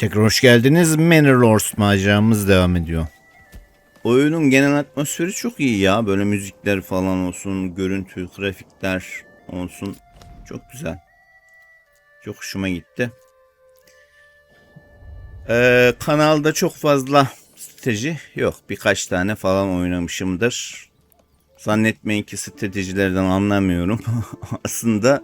Tekrar hoş geldiniz. Manor Lords maceramız devam ediyor. Oyunun genel atmosferi çok iyi ya. Böyle müzikler falan olsun, görüntü, grafikler olsun. Çok güzel. Çok hoşuma gitti. Ee, kanalda çok fazla strateji yok. Birkaç tane falan oynamışımdır. Zannetmeyin ki stratejilerden anlamıyorum. Aslında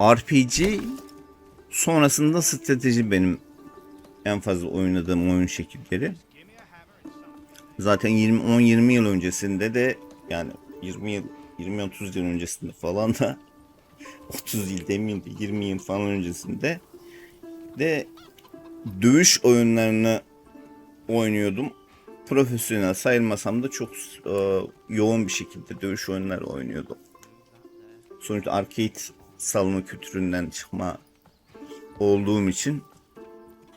RPG sonrasında strateji benim en fazla oynadığım oyun şekilleri. Zaten 20 10 20 yıl öncesinde de yani 20 yıl 20 30 yıl öncesinde falan da 30 yıl demeyeyim de 20 yıl falan öncesinde de dövüş oyunlarını oynuyordum. Profesyonel sayılmasam da çok e, yoğun bir şekilde dövüş oyunları oynuyordum. Sonuçta arcade salonu kültüründen çıkma olduğum için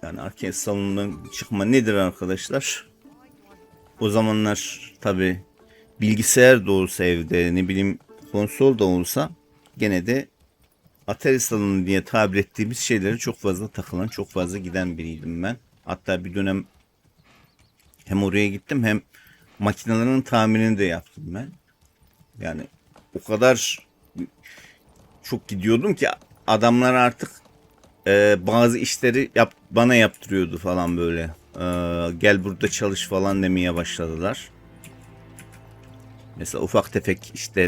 yani arcade salonundan çıkma nedir arkadaşlar? O zamanlar tabi bilgisayar da olsa evde ne bileyim konsol da olsa gene de Atari salonu diye tabir ettiğimiz şeylere çok fazla takılan, çok fazla giden biriydim ben. Hatta bir dönem hem oraya gittim hem makinelerin tamirini de yaptım ben. Yani o kadar çok gidiyordum ki adamlar artık e, bazı işleri yap, bana yaptırıyordu falan böyle. E, gel burada çalış falan demeye başladılar. Mesela ufak tefek işte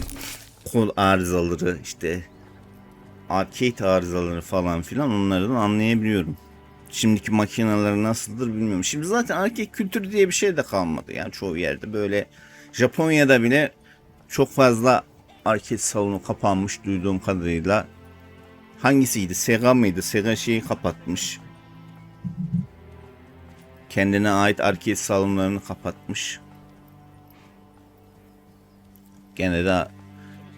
kol arızaları işte arcade arızaları falan filan onlardan anlayabiliyorum. Şimdiki makineler nasıldır bilmiyorum. Şimdi zaten arcade kültürü diye bir şey de kalmadı. Yani çoğu yerde böyle Japonya'da bile çok fazla arcade salonu kapanmış duyduğum kadarıyla. Hangisiydi? Sega mıydı? Sega şeyi kapatmış. Kendine ait arcade salonlarını kapatmış. Gene de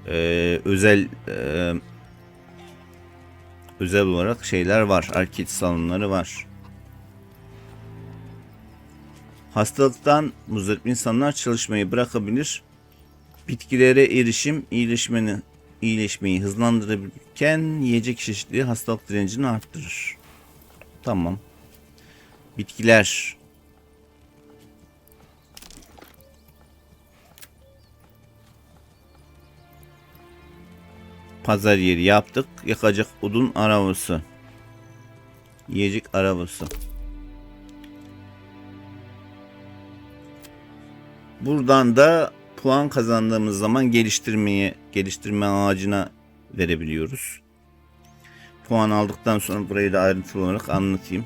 e, özel e, özel olarak şeyler var. Arcade salonları var. Hastalıktan muzdarip insanlar çalışmayı bırakabilir. Bitkilere erişim iyileşmeni iyileşmeyi hızlandırırken yiyecek çeşitliliği hastalık direncini arttırır. Tamam. Bitkiler pazar yeri yaptık. Yakacak odun arabası. Yiyecek arabası. Buradan da puan kazandığımız zaman geliştirmeye, geliştirme ağacına verebiliyoruz. Puan aldıktan sonra burayı da ayrıntılı olarak anlatayım.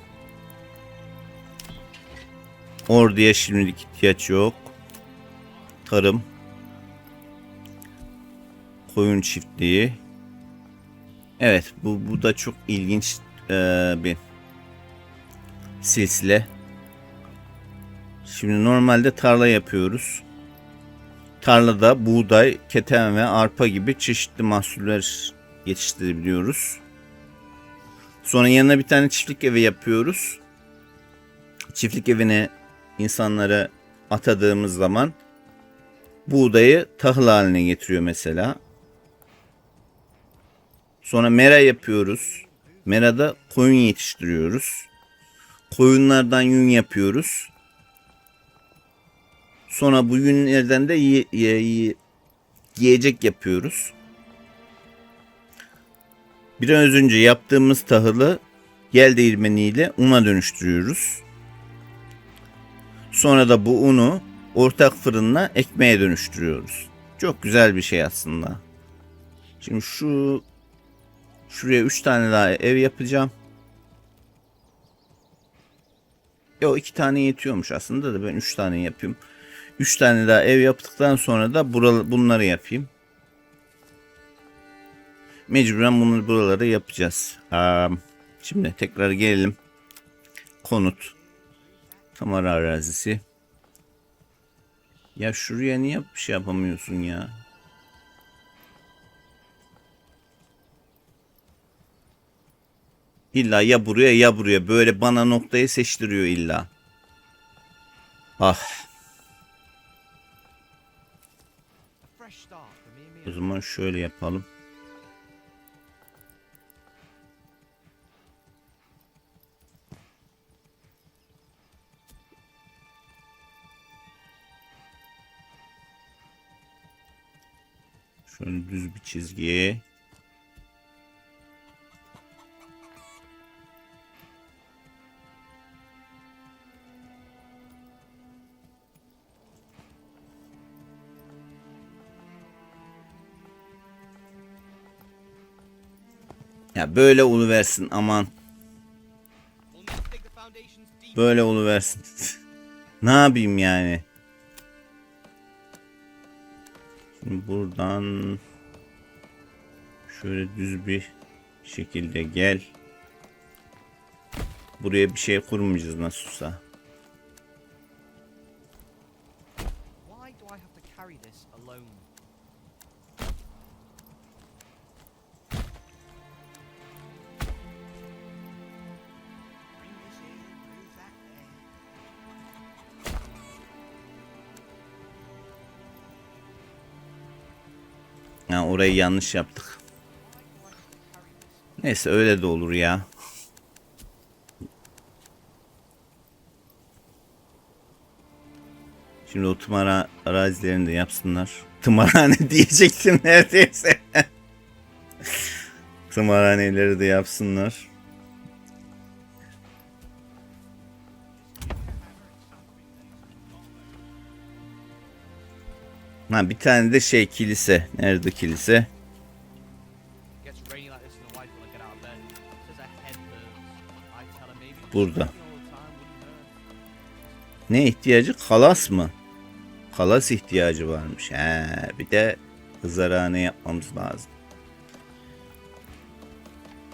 Orduya şimdilik ihtiyaç yok. Tarım. Koyun çiftliği. Evet bu, bu da çok ilginç e, bir silsile. Şimdi normalde tarla yapıyoruz. Tarlada buğday, keten ve arpa gibi çeşitli mahsuller yetiştirebiliyoruz. Sonra yanına bir tane çiftlik evi yapıyoruz. Çiftlik evine insanlara atadığımız zaman buğdayı tahıl haline getiriyor mesela. Sonra mera yapıyoruz. Merada koyun yetiştiriyoruz. Koyunlardan yün yapıyoruz. Sonra bu yünlerden de ye- ye- yiyecek yapıyoruz. Biraz önce yaptığımız tahılı yel değirmeniyle una dönüştürüyoruz. Sonra da bu unu ortak fırınla ekmeğe dönüştürüyoruz. Çok güzel bir şey aslında. Şimdi şu şuraya 3 tane daha ev yapacağım. Yo iki tane yetiyormuş aslında da ben 3 tane yapayım. 3 tane daha ev yaptıktan sonra da buralı, bunları yapayım. Mecburen bunu buralara yapacağız. Aa, şimdi tekrar gelelim. Konut. Tamar arazisi. Ya şuraya niye bir şey yapamıyorsun ya? İlla ya buraya ya buraya böyle bana noktayı seçtiriyor illa. Ah. O zaman şöyle yapalım. Şöyle düz bir çizgi. Ya böyle oluversin aman. Böyle oluversin. ne yapayım yani? Şimdi buradan şöyle düz bir şekilde gel. Buraya bir şey kurmayacağız nasılsa. Ha, orayı yanlış yaptık. Neyse öyle de olur ya. Şimdi o tımara arazilerini de yapsınlar. Tımarhane diyecektim neredeyse. Tımarhaneleri de yapsınlar. Ha bir tane de şey kilise. Nerede kilise? Burada. Ne ihtiyacı? Kalas mı? Kalas ihtiyacı varmış. He, bir de hızarhane yapmamız lazım.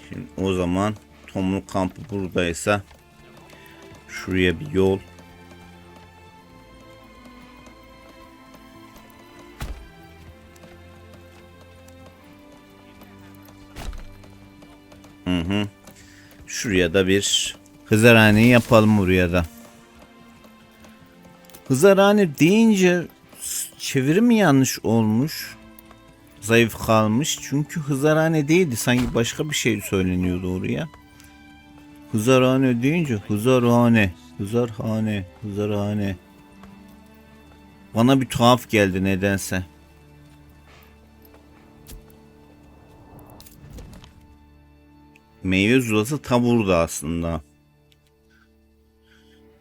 Şimdi o zaman tomruk kampı buradaysa şuraya bir yol. Hı hı. Şuraya da bir hızarhane yapalım buraya da. Hızarhane deyince çeviri yanlış olmuş? Zayıf kalmış. Çünkü hızarhane değildi. Sanki başka bir şey söyleniyordu oraya. Hızarhane deyince hızarhane, hızarhane, hızarhane. Bana bir tuhaf geldi nedense. Meyve zulası ta burada aslında.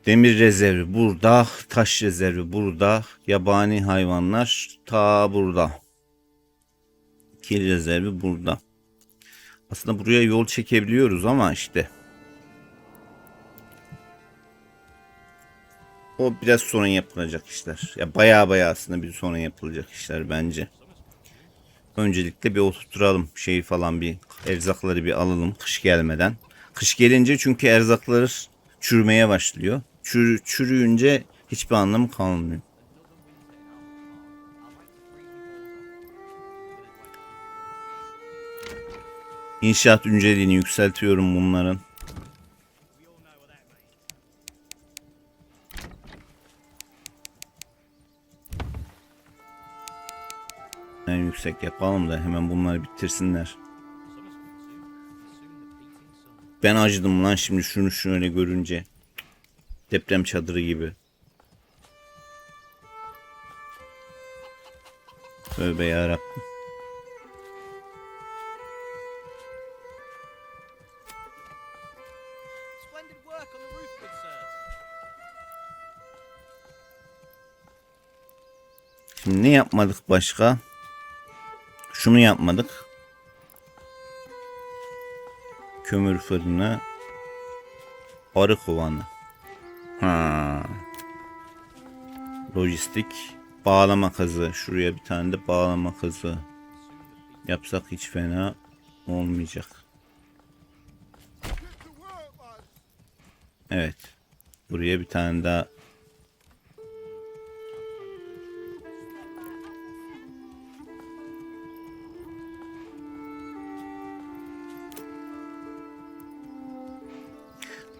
Demir rezervi burada, taş rezervi burada, yabani hayvanlar ta burada. Kil rezervi burada. Aslında buraya yol çekebiliyoruz ama işte. O biraz sonra yapılacak işler. Ya baya baya aslında bir sonra yapılacak işler bence. Öncelikle bir oturturalım şeyi falan bir erzakları bir alalım kış gelmeden. Kış gelince çünkü erzaklar çürümeye başlıyor. Çür, çürüyünce hiçbir anlamı kalmıyor. İnşaat inceliğini yükseltiyorum bunların. En yüksek yapalım da hemen bunları bitirsinler. Ben acıdım lan şimdi şunu şöyle görünce. Deprem çadırı gibi. Tövbe yarabbim. Şimdi ne yapmadık başka? Şunu yapmadık. Kömür fırını. Arı kovanı. Ha. Lojistik. Bağlama kazı. Şuraya bir tane de bağlama kazı. Yapsak hiç fena olmayacak. Evet. Buraya bir tane daha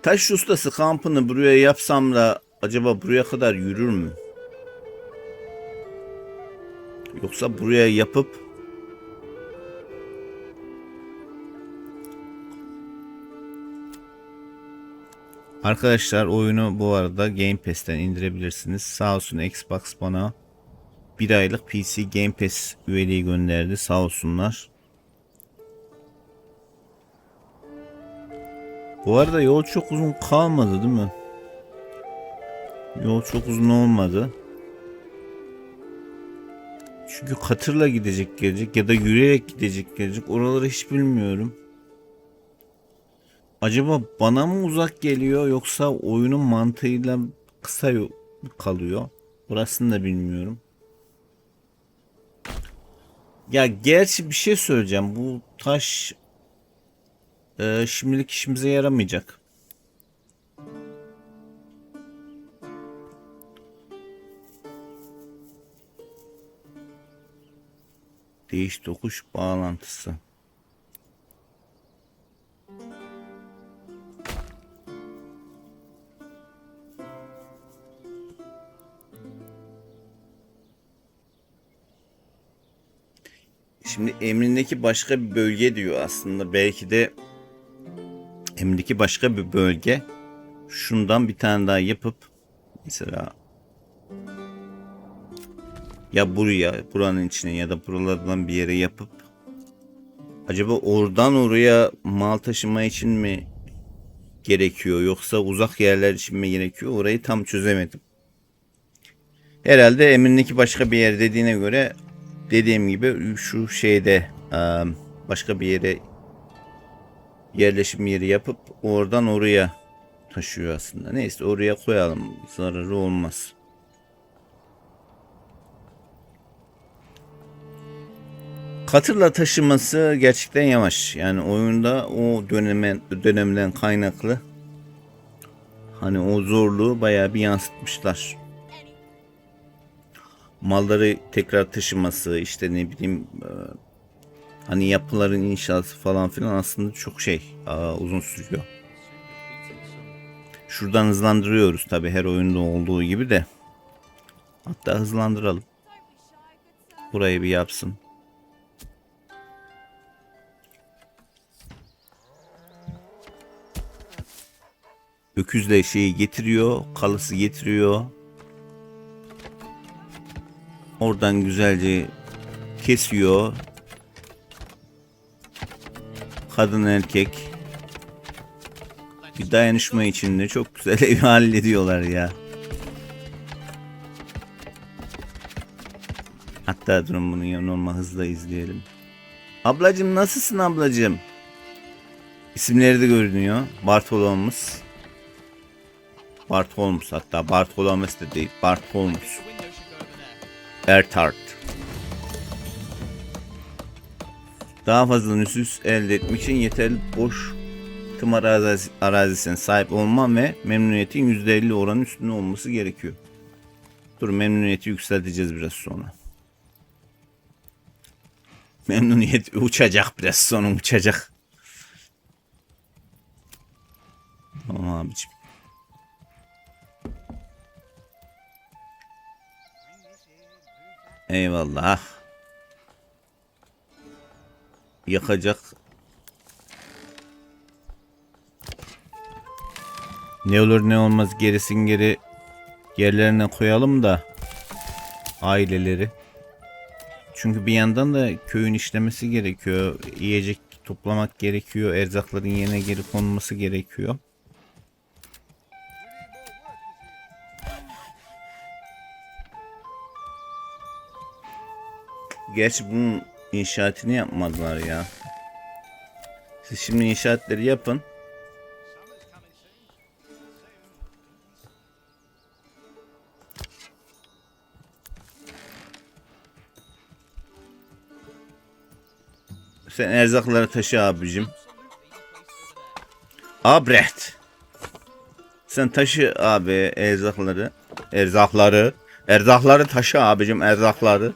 Taş ustası kampını buraya yapsam da acaba buraya kadar yürür mü? Yoksa buraya yapıp Arkadaşlar oyunu bu arada Game Pass'ten indirebilirsiniz. Sağ olsun Xbox bana bir aylık PC Game Pass üyeliği gönderdi. Sağ olsunlar. Bu arada yol çok uzun kalmadı değil mi? Yol çok uzun olmadı. Çünkü katırla gidecek gelecek ya da yürüyerek gidecek gelecek. Oraları hiç bilmiyorum. Acaba bana mı uzak geliyor yoksa oyunun mantığıyla kısa yo- kalıyor? Orasını da bilmiyorum. Ya gerçi bir şey söyleyeceğim. Bu taş e, şimdilik işimize yaramayacak. Değiş tokuş bağlantısı. Şimdi emrindeki başka bir bölge diyor aslında. Belki de emrindeki başka bir bölge şundan bir tane daha yapıp mesela ya buraya, buranın içine ya da buralardan bir yere yapıp acaba oradan oraya mal taşıma için mi gerekiyor yoksa uzak yerler için mi gerekiyor orayı tam çözemedim. Herhalde emrindeki başka bir yer dediğine göre dediğim gibi şu şeyde başka bir yere yerleşim yeri yapıp oradan oraya taşıyor aslında. Neyse oraya koyalım. Zararı olmaz. Katırla taşıması gerçekten yavaş. Yani oyunda o döneme, dönemden kaynaklı hani o zorluğu bayağı bir yansıtmışlar. Malları tekrar taşıması işte ne bileyim e, hani yapıların inşası falan filan aslında çok şey uzun sürüyor. Şuradan hızlandırıyoruz tabi her oyunda olduğu gibi de. Hatta hızlandıralım. Burayı bir yapsın. Öküzle şeyi getiriyor, kalısı getiriyor. Oradan güzelce kesiyor. Kadın erkek bir dayanışma içinde çok güzel evi hallediyorlar ya. Hatta durun bunu normal hızla izleyelim. Ablacım nasılsın ablacım? İsimleri de görünüyor. Bartolomuz. Bartolomuz hatta Bartolomeus da değil. Bartolomuz. The Daha fazla nüfus elde etmek için yeterli boş tım arazi, arazisine sahip olman ve memnuniyetin %50 oranın üstünde olması gerekiyor. Dur memnuniyeti yükselteceğiz biraz sonra. Memnuniyet uçacak biraz sonra uçacak. Tamam abicim. Eyvallah. Yakacak. Ne olur ne olmaz gerisin geri yerlerine koyalım da aileleri. Çünkü bir yandan da köyün işlemesi gerekiyor. Yiyecek toplamak gerekiyor. Erzakların yerine geri konması gerekiyor. Gerçi bunun inşaatını yapmadılar ya. Siz şimdi inşaatları yapın. Sen erzakları taşı abicim. Abrecht. Sen taşı abi erzakları. Erzakları. Erzakları taşı abicim erzakları.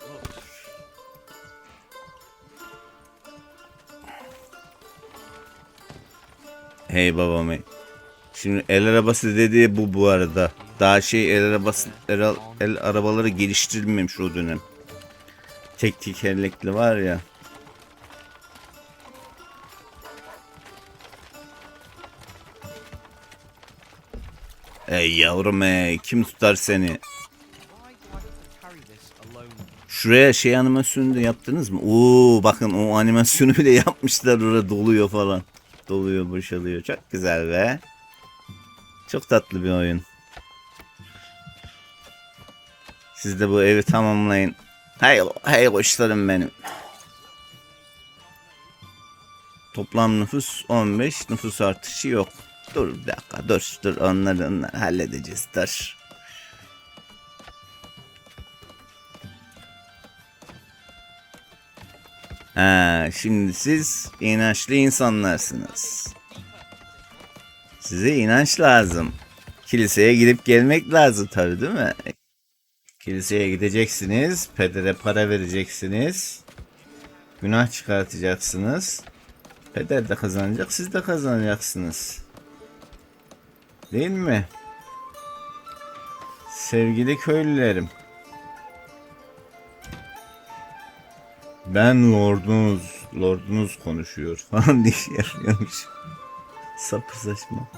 Hey babam hey. Şimdi el arabası dediği bu bu arada. Daha şey el arabası el, el arabaları geliştirilmemiş o dönem. Tek tekerlekli var ya. Ey yavrum ey kim tutar seni? Şuraya şey animasyonu da yaptınız mı? Oo bakın o animasyonu bile yapmışlar orada doluyor falan. Doluyor boşalıyor. Çok güzel be. Çok tatlı bir oyun. Siz de bu evi tamamlayın. Hey, hey koçlarım benim. Toplam nüfus 15, nüfus artışı yok. Dur bir dakika, dur, dur onları, onları halledeceğiz, dur. Ha, şimdi siz inançlı insanlarsınız. Size inanç lazım. Kiliseye gidip gelmek lazım tabii değil mi? Kiliseye gideceksiniz, pedere para vereceksiniz. Günah çıkartacaksınız. Peder de kazanacak, siz de kazanacaksınız. Değil mi? Sevgili köylülerim. Ben lordunuz, lordunuz konuşuyor falan diye yapıyormuş. Sapı saçma.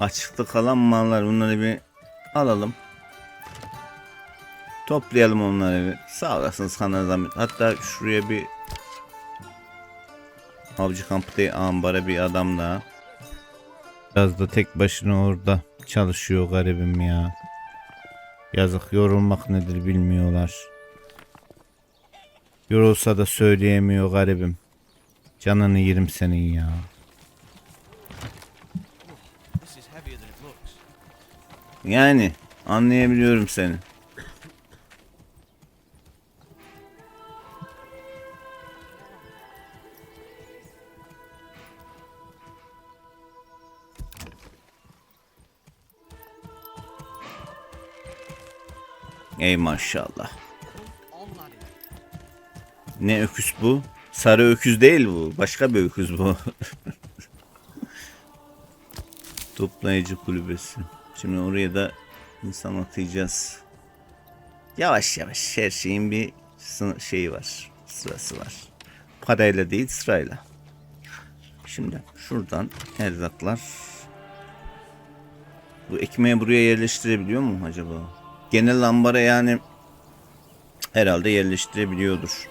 Açıkta kalan mallar bunları bir alalım. Toplayalım onları bir. Sağ olasınız kana zahmet. Hatta şuraya bir avcı kampı değil ambara bir adam daha. Biraz da tek başına orada çalışıyor garibim ya. Yazık yorulmak nedir bilmiyorlar. Yorulsa da söyleyemiyor garibim. Canını yerim senin ya. Yani anlayabiliyorum seni. Ey maşallah. Ne öküz bu? Sarı öküz değil bu. Başka bir öküz bu. Toplayıcı kulübesi. Şimdi oraya da insan atayacağız. Yavaş yavaş her şeyin bir şeyi var. Sırası var. Parayla değil sırayla. Şimdi şuradan erzaklar. Bu ekmeği buraya yerleştirebiliyor mu acaba? Genel ambara yani herhalde yerleştirebiliyordur.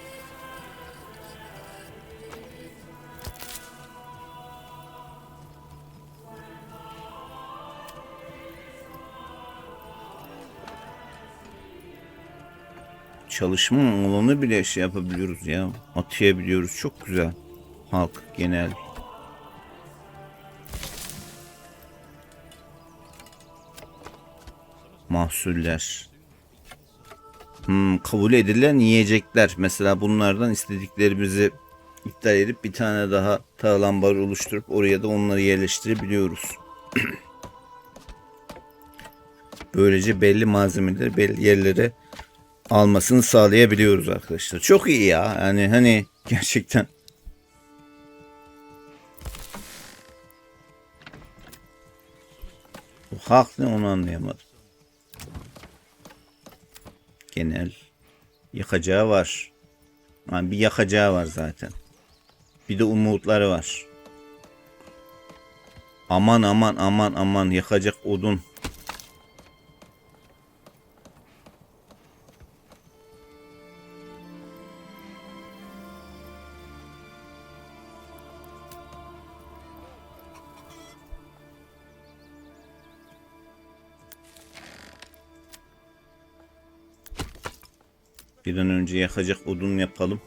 çalışma alanı bile şey yapabiliyoruz ya. Atayabiliyoruz. Çok güzel. Halk genel. Mahsuller. Hmm, kabul edilen yiyecekler. Mesela bunlardan istediklerimizi iptal edip bir tane daha tağlan bar oluşturup oraya da onları yerleştirebiliyoruz. Böylece belli malzemeleri belli yerlere almasını sağlayabiliyoruz arkadaşlar. Çok iyi ya. Yani hani gerçekten bu hak ne onu anlayamadım. Genel yakacağı var. Yani bir yakacağı var zaten. Bir de umutları var. Aman aman aman aman yakacak odun. Bir an önce yakacak odun yapalım.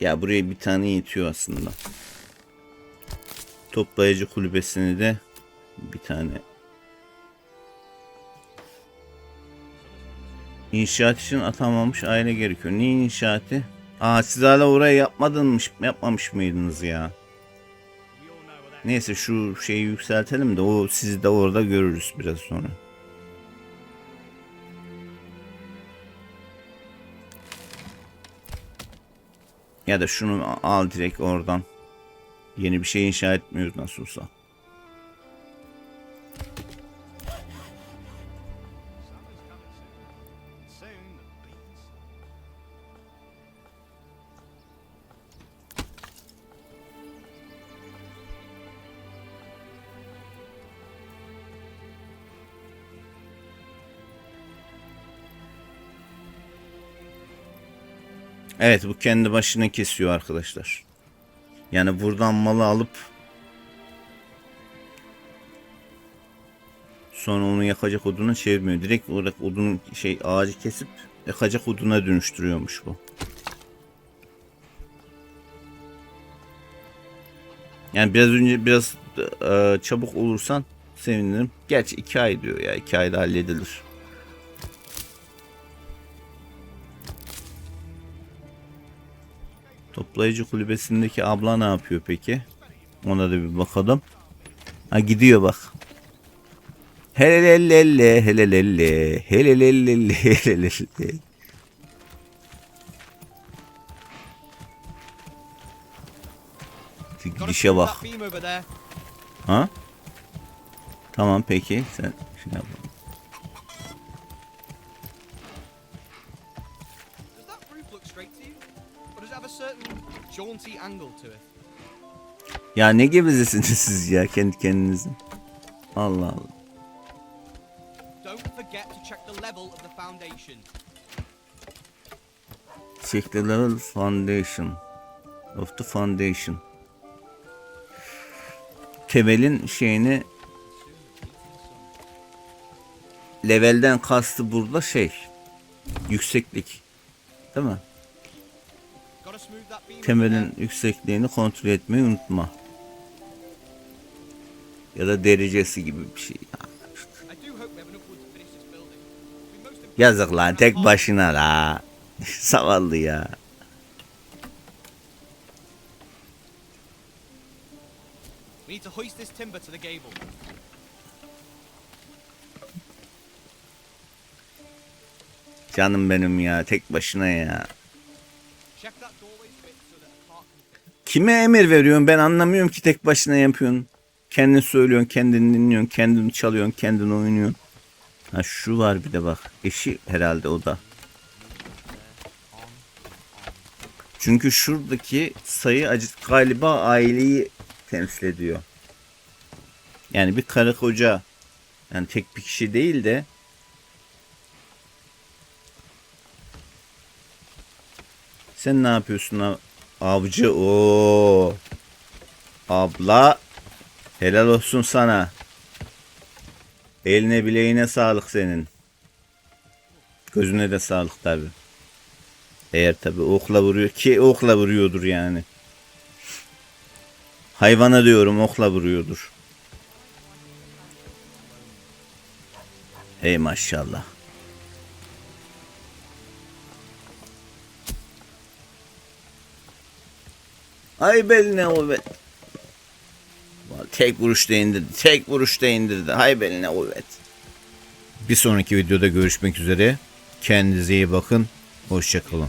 Ya buraya bir tane yetiyor aslında. Toplayıcı kulübesini de bir tane İnşaat için atanmamış aile gerekiyor. Niye inşaatı? Aa siz hala orayı yapmadınmış, yapmamış mıydınız ya? Neyse şu şeyi yükseltelim de o sizi de orada görürüz biraz sonra. Ya da şunu al direkt oradan. Yeni bir şey inşa etmiyoruz nasıl olsa. Evet bu kendi başına kesiyor arkadaşlar. Yani buradan malı alıp sonra onu yakacak oduna çevirmiyor. Direkt olarak odunun şey ağacı kesip yakacak oduna dönüştürüyormuş bu. Yani biraz önce biraz e, çabuk olursan sevinirim. Gerçi iki ay diyor ya. iki ayda halledilir. Toplayıcı kulübesindeki abla ne yapıyor peki? Ona da bir bakalım. Ha gidiyor bak. Helelelle helelelle. Şu Gotta Gidişe bak. Ha? Tamam peki sen şey yap. Jaunty angle to it? Ya ne gevezesiniz siz ya kendi kendinize. Allah Allah. Don't forget to check the level of the foundation. Check the level foundation of the foundation. Temelin şeyini levelden kastı burada şey yükseklik değil mi? Temelin yüksekliğini kontrol etmeyi unutma. Ya da derecesi gibi bir şey. Yazık lan tek başına la. Zavallı ya. We need to hoist this timber to the gable. Canım benim ya tek başına ya. Kime emir veriyorsun ben anlamıyorum ki tek başına yapıyorsun. Kendin söylüyorsun, kendin dinliyorsun, kendin çalıyorsun, kendin oynuyorsun. Ha şu var bir de bak. Eşi herhalde o da. Çünkü şuradaki sayı galiba aileyi temsil ediyor. Yani bir karı koca yani tek bir kişi değil de Sen ne yapıyorsun avcı? Oo. Abla helal olsun sana. Eline bileğine sağlık senin. Gözüne de sağlık tabi. Eğer tabi okla vuruyor ki okla vuruyordur yani. Hayvana diyorum okla vuruyordur. Ey maşallah. Ay beline kuvvet. Tek vuruşta indirdi. Tek vuruşta indirdi. Hay beline kuvvet. Bir sonraki videoda görüşmek üzere. Kendinize iyi bakın. Hoşçakalın.